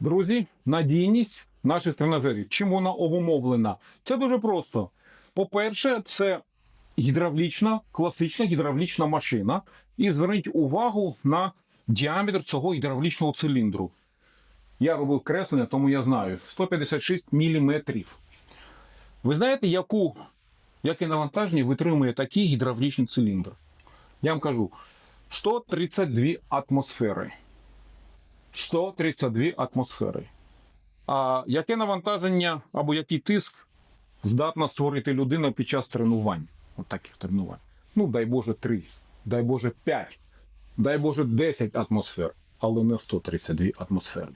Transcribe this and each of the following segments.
Друзі, надійність наших тренажерів. Чим вона обумовлена? Це дуже просто. По-перше, це гідравлічна, класична гідравлічна машина. І зверніть увагу на діаметр цього гідравлічного циліндру. Я робив креслення, тому я знаю. 156 мм. Ви знаєте, яку, яке навантаження витримує такий гідравлічний циліндр? Я вам кажу: 132 атмосфери. 132 атмосфери. А яке навантаження або який тиск здатна створити людина під час тренувань? От таких тренувань. Ну, дай Боже, 3, дай Боже, 5, дай Боже, 10 атмосфер, але не 132 атмосфери.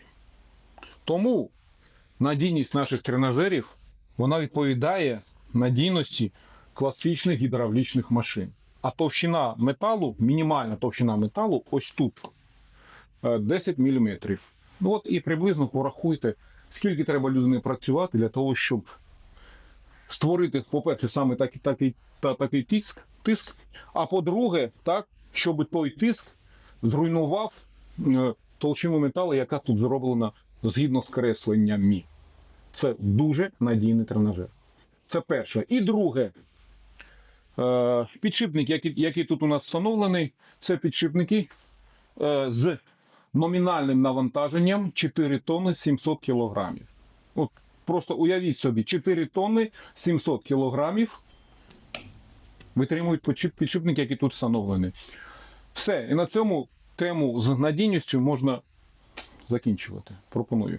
Тому надійність наших тренажерів вона відповідає надійності класичних гідравлічних машин. А товщина металу, мінімальна товщина металу, ось тут 10 мм. Ну от і приблизно порахуйте, скільки треба людині працювати для того, щоб створити, по-перше, саме такий, такий, та, такий тиск, тиск, а по-друге, так, щоб той тиск зруйнував е, толщину металу, яка тут зроблена згідно з кресленнями. Це дуже надійний тренажер. Це перше. І друге, е, підшипник, який, який тут у нас встановлений, це підшипники е, з номінальним навантаженням 4 тонни 700 кілограмів. От просто уявіть собі, 4 тонни 700 кілограмів витримують підшипник, які тут встановлені. Все, і на цьому тему з надійністю можна закінчувати. Пропоную.